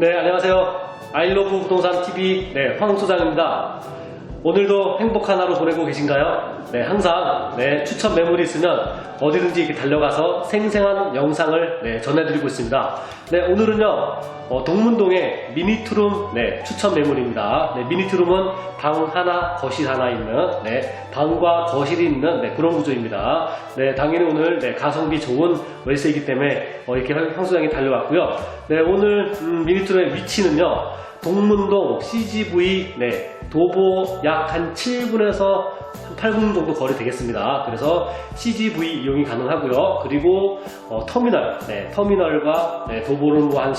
네, 안녕하세요. 아이러브 부동산 TV 네, 황 소장입니다. 오늘도 행복한 하루 보내고 계신가요? 네, 항상 네, 추천 매물이 있으면 어디든지 이렇게 달려가서 생생한 영상을 네, 전해드리고 있습니다. 네, 오늘은요 어, 동문동의 미니투룸 네, 추천 매물입니다. 네, 미니투룸은 방 하나, 거실 하나 있는 네, 방과 거실이 있는 네, 그런 구조입니다. 네, 당연히 오늘 네, 가성비 좋은 월세이기 때문에 어, 이렇게 황 소장이 달려왔고요. 네, 오늘 음, 미니투룸의 위치는요. 동문동 CGV 네, 도보 약 한 7분에서 한 8분 정도 거리 되겠습니다. 그래서 CGV 이용이 가능하고요. 그리고 어, 터미널, 네, 터미널과 네, 도보는 뭐 한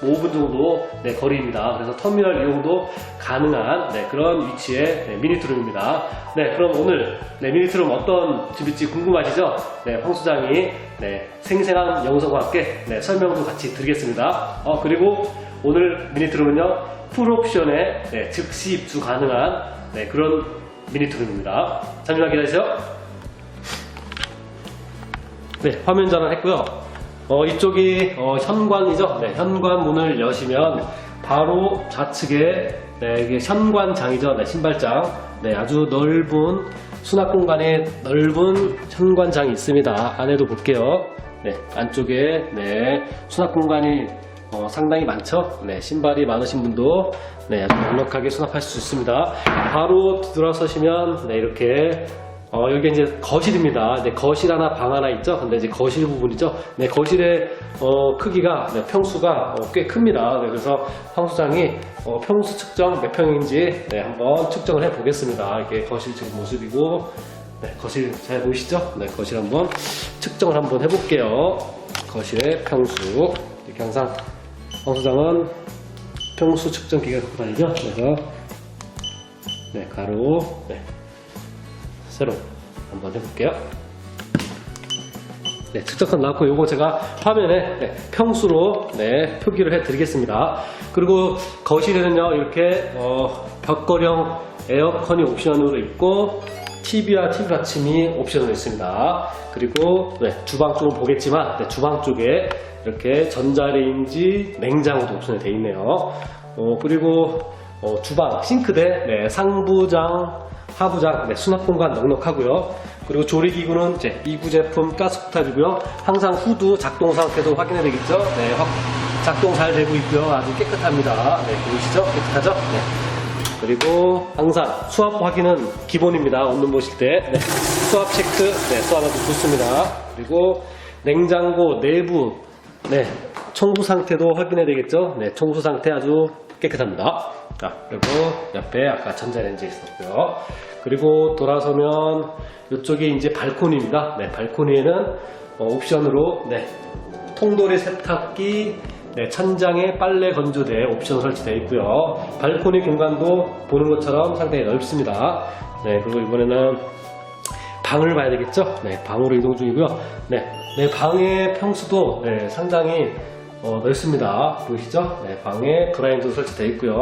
15분 정도 네, 거리입니다. 그래서 터미널 이용도 가능한 네, 그런 위치의 네, 미니트룸입니다. 네, 그럼 오늘 네, 미니트룸 어떤 집일지 궁금하시죠? 네, 황 수장이 네, 생생한 영상과 함께 네, 설명도 같이 드리겠습니다. 어, 그리고 오늘 미니트룸은요 풀옵션에 네, 즉시 입주 가능한 네, 그런 미니트룸입니다. 잠시만 기다리세요. 네, 화면 전환했고요. 어, 이쪽이 어, 현관이죠. 네, 현관 문을 여시면 바로 좌측에 네, 이게 현관장이죠. 네, 신발장. 네, 아주 넓은 수납 공간에 넓은 현관장이 있습니다. 안에도 볼게요. 네, 안쪽에 네, 수납 공간이 어, 상당히 많죠. 네, 신발이 많으신 분도 네, 아주 넉넉하게 수납할 수 있습니다. 바로 들어서시면 네, 이렇게 어, 여기 이제 거실입니다. 네, 거실 하나, 방 하나 있죠? 근데 이제 거실 부분이죠? 네, 거실의, 어, 크기가, 네, 평수가 어, 꽤 큽니다. 네, 그래서 황수장이, 어, 평수 측정 몇 평인지, 네, 한번 측정을 해 보겠습니다. 이게 거실 지금 모습이고, 네, 거실 잘 보이시죠? 네, 거실 한번 측정을 한번 해볼게요. 거실의 평수. 이렇게 항상 황수장은 평수 측정기가 갖고 다니죠? 그래서, 네, 가로, 네, 세로 한번 해볼게요. 네, 측정선 나왔고 요거 제가 화면에 네, 평수로 네, 표기를 해드리겠습니다. 그리고 거실에는요 이렇게 어, 벽걸형 에어컨이 옵션으로 있고 TV와 TV 받침이 옵션으로 있습니다. 그리고 네, 주방 쪽은 보겠지만 네, 주방 쪽에 이렇게 전자레인지 냉장고도 옵션이 되어 있네요. 어, 그리고 어, 주방 싱크대 네, 상부장 하부장 네, 수납 공간 넉넉하고요. 그리고 조리기구는 이제 이구 제품 가스쿠탑이고요. 항상 후드 작동 상태도 확인해야 되겠죠. 네, 확- 작동 잘 되고 있고요. 아주 깨끗합니다. 네, 보이시죠? 깨끗하죠? 네. 그리고 항상 수압 확인은 기본입니다. 온도 보실 때 네, 수압 체크, 네, 수압 아주 좋습니다. 그리고 냉장고 내부 네, 청소 상태도 확인해야 되겠죠. 네, 청소 상태 아주 깨끗합니다. 자, 그리고 옆에 아까 전자레인지 있었고요. 그리고 돌아서면 이쪽이 이제 발코니입니다. 네, 발코니에는 어, 옵션으로 네, 통돌이 세탁기, 네, 천장에 빨래 건조대 옵션 설치되어 있고요. 발코니 공간도 보는 것처럼 상당히 넓습니다. 네, 그리고 이번에는 방을 봐야 되겠죠? 네, 방으로 이동 중이고요. 네, 네 방의 평수도 네, 상당히 어, 넓습니다. 보이시죠? 네, 방에 브라인드 설치되어 있고요.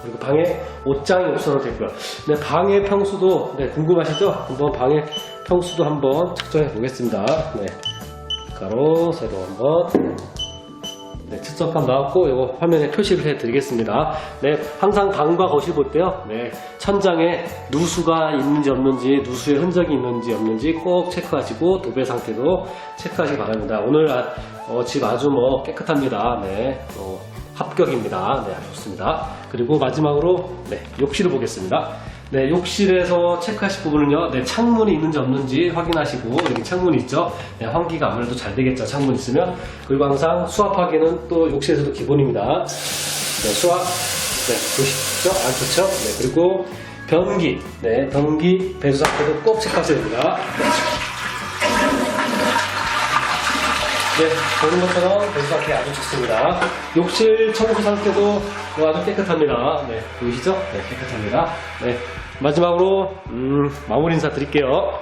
그리고 방에 옷장이 되어 있고요. 네, 방의 평수도 네, 궁금하시죠? 한번 방의 평수도 한번 측정해 보겠습니다. 네, 가로 세로 한번 네, 측정감 나왔고 이거 화면에 표시를 해드리겠습니다. 네, 항상 방과 거실 볼 때요. 네, 천장에 누수가 있는지 없는지, 누수의 흔적이 있는지 없는지 꼭 체크하시고 도배 상태도 체크하시기 바랍니다. 오늘 아, 어, 집 아주 뭐 깨끗합니다. 네, 어, 합격입니다. 네, 아주 좋습니다. 그리고 마지막으로 네, 욕실을 보겠습니다. 네, 욕실에서 체크하실 부분은요, 네, 창문이 있는지 없는지 확인하시고, 여기 창문이 있죠? 네, 환기가 아무래도 잘 되겠죠, 창문 있으면. 그리고 항상 수압하기는 또 욕실에서도 기본입니다. 네, 수압, 네, 보시죠? 안 좋죠? 네, 그리고 변기, 네, 변기 배수 상태도 꼭 체크하셔야 됩니다. 네, 보는 것처럼 배수 상태 아주 좋습니다. 욕실 청소 상태도 아주 깨끗합니다. 네, 보이시죠? 네, 깨끗합니다. 네, 마지막으로 음, 마무리 인사 드릴게요.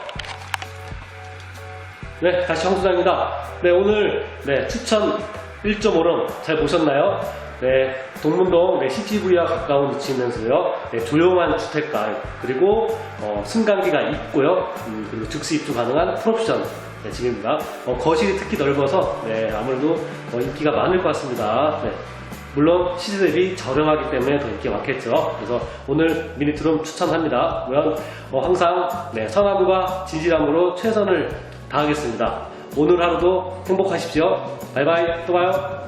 네, 다시 황수장입니다. 네, 오늘 네, 추천 1.5름 잘 보셨나요? 네, 동문동 네, CGV와 가까운 위치이면서요, 네, 조용한 주택가 그리고 어, 승강기가 있고요, 음, 그리고 즉시 입주 가능한 풀옵션 네, 집입니다. 어, 거실이 특히 넓어서 네, 아무래도 어, 인기가 많을 것 같습니다. 네, 물론 시세 대비 저렴하기 때문에 더 인기가 많겠죠. 그래서 오늘 미니트룸 추천합니다. 그러면 어, 항상 네, 성함과 진실함으로 최선을 다하겠습니다. 오늘 하루도 행복하십시오. 바이바이. 또 봐요.